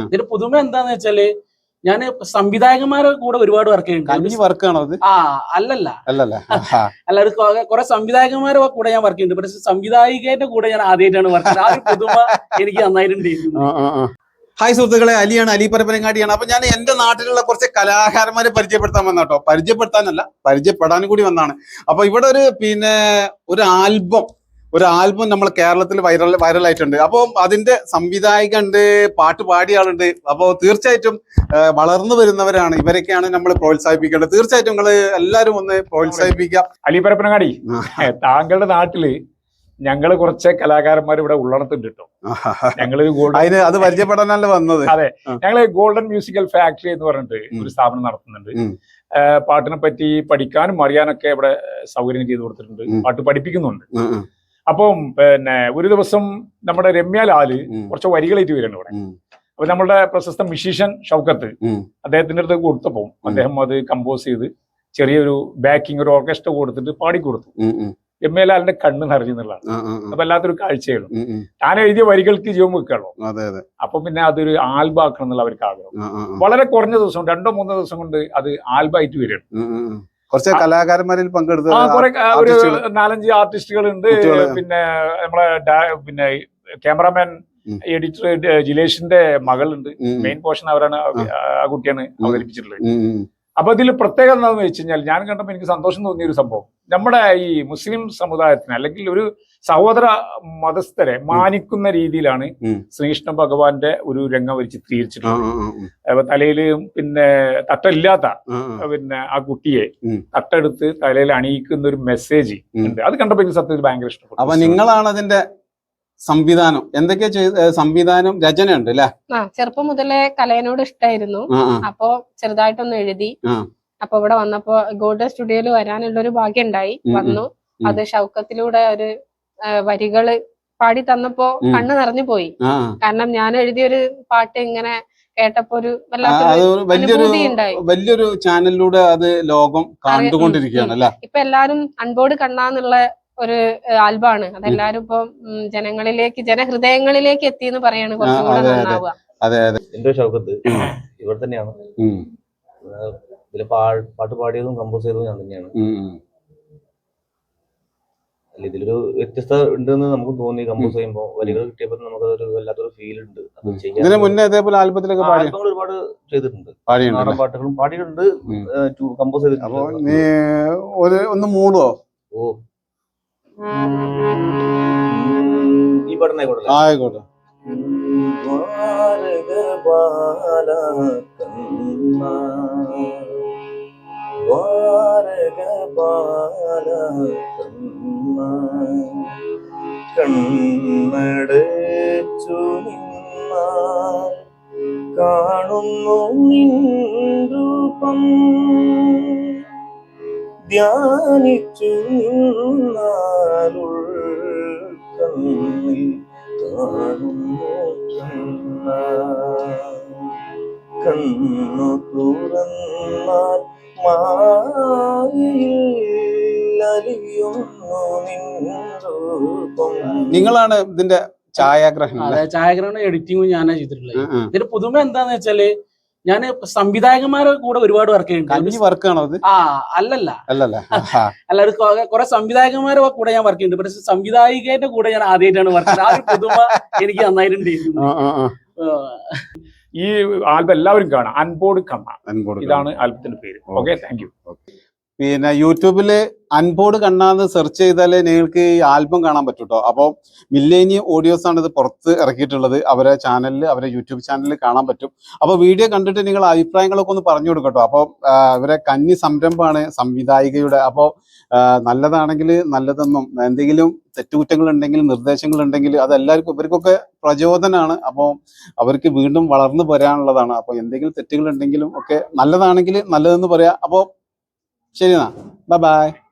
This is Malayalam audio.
ഇതിന്റെ പുതുമ എന്താന്ന് വെച്ചാൽ ഞാൻ സംവിധായകന്മാരെ കൂടെ ഒരുപാട് വർക്ക് ചെയ്യുന്നുണ്ട് ആ അല്ലല്ല. അല്ലല്ല. അല്ല കുറെ സംവിധായകന്മാരെ കൂടെ ഞാൻ വർക്ക് ചെയ്യുന്നുണ്ട് പക്ഷെ സംവിധായികന്റെ കൂടെ ഞാൻ ആദ്യമായിട്ടാണ് വർക്ക് ചെയ്യുന്നത്. ആ ഒരു പുതുമ എനിക്ക് നന്നായിട്ടുണ്ട് ഹായ് സുഹൃത്തുക്കളെ അലിയാണ് അലി പരപ്പനങ്ങാടിയാണ്. അപ്പൊ ഞാൻ എന്റെ നാട്ടിലുള്ള കുറച്ച് കലാകാരന്മാരെ പരിചയപ്പെടുത്താൻ വന്ന കേട്ടോ പരിചയപ്പെടുത്താനല്ല പരിചയപ്പെടാനും കൂടി വന്നാണ് അപ്പൊ ഇവിടെ ഒരു പിന്നെ ഒരു ആൽബം ഒരു ആൽബം നമ്മൾ കേരളത്തിൽ വൈറൽ വൈറലായിട്ടുണ്ട് അപ്പോൾ അതിന്റെ സംവിധായക ഉണ്ട് പാട്ട് പാടിയ ആളുണ്ട് അപ്പോൾ തീർച്ചയായിട്ടും വളർന്നു വരുന്നവരാണ്. ഇവരൊക്കെയാണ് നമ്മൾ പ്രോത്സാഹിപ്പിക്കേണ്ടത്. തീർച്ചയായിട്ടും നിങ്ങൾ എല്ലാവരും ഒന്ന് പ്രോത്സാഹിപ്പിക്കുക അലിപരപ്പനങ്ങാടി. താങ്കളുടെ നാട്ടിൽ ഞങ്ങൾ കുറച്ച് കലാകാരന്മാർ ഇവിടെ ഉള്ളടത്തുണ്ട് കേട്ടോ ഞങ്ങൾ ഗോൾഡൻ അതിന് അത് പരിചയപ്പെടാനല്ല വന്നത്? അതെ. ഞങ്ങൾ ഗോൾഡൻ മ്യൂസിക്കൽ ഫാക്ടറി എന്ന് പറഞ്ഞിട്ട് ഒരു സ്ഥാപനം നടത്തുന്നുണ്ട്. പാട്ടിനെ പറ്റി പഠിക്കാനും അറിയാനൊക്കെ ഇവിടെ സൗകര്യം ചെയ്തു കൊടുത്തിട്ടുണ്ട്. പാട്ട് പഠിപ്പിക്കുന്നുണ്ട്. അപ്പം പിന്നെ ഒരു ദിവസം നമ്മുടെ രമ്യ ലാൽ കുറച്ച് വരികളേറ്റ് വരുന്നുണ്ട് ഇവിടെ. അപ്പൊ നമ്മുടെ പ്രശസ്ത മിഷീഷൻ ഷൗക്കത്ത് അദ്ദേഹത്തിന്റെ അടുത്ത് കൊടുത്തപ്പോൾ അദ്ദേഹം അത് കമ്പോസ് ചെയ്ത് ചെറിയൊരു ബാക്കിംഗ് ഒരു ഓർക്കസ്ട്ര കൊടുത്തിട്ട് പാടി കൊടുത്തു ഉം, രമ്യ ലാലിന്റെ കണ്ണ് നിറഞ്ഞു എന്നുള്ളതാണ്. അപ്പൊ അല്ലാത്തൊരു കാഴ്ചയാണ്. ഞാൻ എഴുതിയ വരികൾക്ക് ജീവൻ അതെ അപ്പൊ പിന്നെ അതൊരു ആൽബം ആക്കണം എന്നുള്ള അവർക്ക് ആഗ്രഹം. വളരെ കുറഞ്ഞ ദിവസം രണ്ടോ മൂന്നോ ദിവസം കൊണ്ട് അത് ആൽബായിട്ട് വരികയാണ്. കുറച്ച് കലാകാരന്മാരിൽ പങ്കെടുത്ത ആ കുറെ ഒരു നാലഞ്ച് ആർട്ടിസ്റ്റുകൾ ഉണ്ട് പിന്നെ നമ്മളെ പിന്നെ ക്യാമറാമാൻ എഡിറ്റർ ജിലേഷിന്റെ മകളുണ്ട്. മെയിൻ പോർഷൻ അവരാണ് ആ. കുട്ടിയാണ് അവതരിപ്പിച്ചിട്ടുള്ളത്. അപ്പൊ ഇതിൽ പ്രത്യേകത എന്താണെന്ന് വെച്ച് കഴിഞ്ഞാൽ ഞാൻ കണ്ടപ്പോൾ എനിക്ക് സന്തോഷം തോന്നിയ ഒരു സംഭവം. നമ്മുടെ ഈ മുസ്ലിം സമുദായത്തിന് അല്ലെങ്കിൽ ഒരു സഹോദര മതസ്ഥരെ മാനിക്കുന്ന രീതിയിലാണ് ശ്രീകൃഷ്ണ ഭഗവാന്റെ ഒരു രംഗം ഒരു ചിത്രീകരിച്ചിട്ടുള്ളത്. തലയിൽ പിന്നെ ആ. പിന്നെ ആ കുട്ടിയെ. തട്ടെടുത്ത് തലയിൽ അണിയിക്കുന്ന ഒരു മെസ്സേജ് ഉണ്ട്. അത് കണ്ടപ്പോൾ എനിക്ക് സത്യത്തിൽ ഭയങ്കര ഇഷ്ടപ്പെട്ടു. അപ്പൊ നിങ്ങളാണ് അതിന്റെ സംവിധാനം. എന്തൊക്കെ ചെയ്ത് സംവിധാനം? രചന ഉണ്ട് അല്ലെ ചെറുപ്പം മുതലേ കലയനോട് ഇഷ്ടായിരുന്നു. അപ്പോ ചെറുതായിട്ടൊന്ന് എഴുതി. അപ്പൊ ഇവിടെ വന്നപ്പോ ഗോൾഡൻ സ്റ്റുഡിയോയിൽ വരാനുള്ള ഒരു ഭാഗ്യം ഉണ്ടായി വന്നു. അത് ഷൗക്കത്തിലൂടെ ഒരു വരികൾ പാടി തന്നപ്പോ. കണ്ണ് നിറഞ്ഞു പോയി. കാരണം ഞാൻ എഴുതിയൊരു പാട്ട് ഇങ്ങനെ കേട്ടപ്പോ ഒരു ഒരു വലിയൊരു വലിയൊരു ചാനലിലൂടെ അത് ലോകം കണ്ടുകൊണ്ടിരിക്കുകയാണ് ഇപ്പൊ എല്ലാരും അൺബോർഡ് കണ്ണാന്നുള്ള ഒരു ആൽബമാണ് അതെല്ലാരും ഇപ്പൊ ജനങ്ങളിലേക്ക് ജനഹൃദയങ്ങളിലേക്ക് എത്തി എന്ന് പറയാണ് കുറച്ചും കൂടെ. നന്നാവുക. അതെ അതെ. എന്റെ ഷൗക്കത്ത് ഇവിടെ തന്നെയാണ്. ഇതിൽ പാട്ട് പാടിയതും കമ്പോസ് ചെയ്തതും ഞാൻ തന്നെയാണ്. അല്ല ഇതിലൊരു വ്യത്യസ്ത ഉണ്ടെന്ന് നമുക്ക് തോന്നി കമ്പോസ് ചെയ്യുമ്പോൾ വരികൾ കിട്ടിയപ്പോൾ നമുക്ക് ഒരു വല്ലാത്തൊരു ഫീൽ ഉണ്ട്. ഇതിന് മുന്നേ ഇതേപോലെ ആൽബത്തിലൊക്കെ പാടി ആൽബങ്ങൾ ഒരുപാട് ചെയ്തിട്ടുണ്ട്. നാടൻ പാട്ടുകളും പാടിയിട്ടുണ്ട്. കമ്പോസ് ചെയ്തിട്ടുണ്ട്. നീ ഒരു ഒന്ന് മൂടുവോ? ഓ. ആയിക്കോട്ടെ കണ്ണടച്ചു നിന്നാൽ കാണുന്നു നിൻ രൂപം ധ്യാനിച്ചു നിന്നാലുൾ കണ്ണിൽ കാണുന്നു കണ്ണ തുറന്നാൽ മായയിൽ അലിയുന്നു നിൻ രൂപം നിങ്ങളാണ് ഇതിന്റെ ഛായാഗ്രഹണം ഛായാഗ്രഹണം എഡിറ്റിങ്ങും ഞാനാ ചെയ്തിട്ടുള്ളത്. ഇതിന്റെ പുതുമ എന്താന്ന് വെച്ചാൽ ഞാൻ സംവിധായകന്മാരെ കൂടെ ഒരുപാട് വർക്ക് ചെയ്യുന്നുണ്ട് വർക്കാണോ അത്? ആ അല്ലല്ല. അല്ലല്ല. അല്ല കുറെ സംവിധായകന്മാരെ കൂടെ ഞാൻ വർക്ക് ചെയ്യുന്നുണ്ട് പക്ഷെ സംവിധായികന്റെ കൂടെ ഞാൻ ആദ്യമായിട്ടാണ് വർക്ക് ചെയ്യുന്നത് ആ ഒരു പുതുമ എനിക്ക് നന്നായിട്ടുണ്ട്. ഈ ആൽബം എല്ലാവരും കാണാം. അൺബോർഡ് കണ്ണ ഇതാണ് ആൽബത്തിന്റെ പേര്. ഓക്കെ താങ്ക് യു പിന്നെ യൂട്യൂബിൽ അൻബോർഡ് കണ്ണാന്ന് സെർച്ച് ചെയ്താലേ നിങ്ങൾക്ക് ഈ ആൽബം കാണാൻ പറ്റും കേട്ടോ അപ്പോൾ മില്ലേനിയം ഓഡിയോസ് ആണ് ഇത് പുറത്ത് ഇറക്കിയിട്ടുള്ളത്. അവരെ ചാനലിൽ അവരെ യൂട്യൂബ് ചാനലിൽ കാണാൻ പറ്റും. അപ്പോൾ വീഡിയോ കണ്ടിട്ട് നിങ്ങൾ അഭിപ്രായങ്ങളൊക്കെ ഒന്ന് പറഞ്ഞു കൊടുക്കട്ടോ. അപ്പോൾ ഇവരെ കന്നി സംരംഭമാണ് സംവിധായികയുടെ. അപ്പോൾ നല്ലതാണെങ്കിൽ നല്ലതെന്നും എന്തെങ്കിലും തെറ്റുകുറ്റങ്ങൾ ഉണ്ടെങ്കിൽ നിർദ്ദേശങ്ങൾ ഉണ്ടെങ്കിൽ അത് എല്ലാവർക്കും ഇവർക്കൊക്കെ പ്രചോദനമാണ് അപ്പോൾ അവർക്ക് വീണ്ടും വളർന്നു വരാനുള്ളതാണ്. അപ്പോൾ എന്തെങ്കിലും തെറ്റുകൾ ഉണ്ടെങ്കിലും ഒക്കെ നല്ലതാണെങ്കിൽ നല്ലതെന്ന് പറയാം. അപ്പോൾ 谢谢你了，拜拜。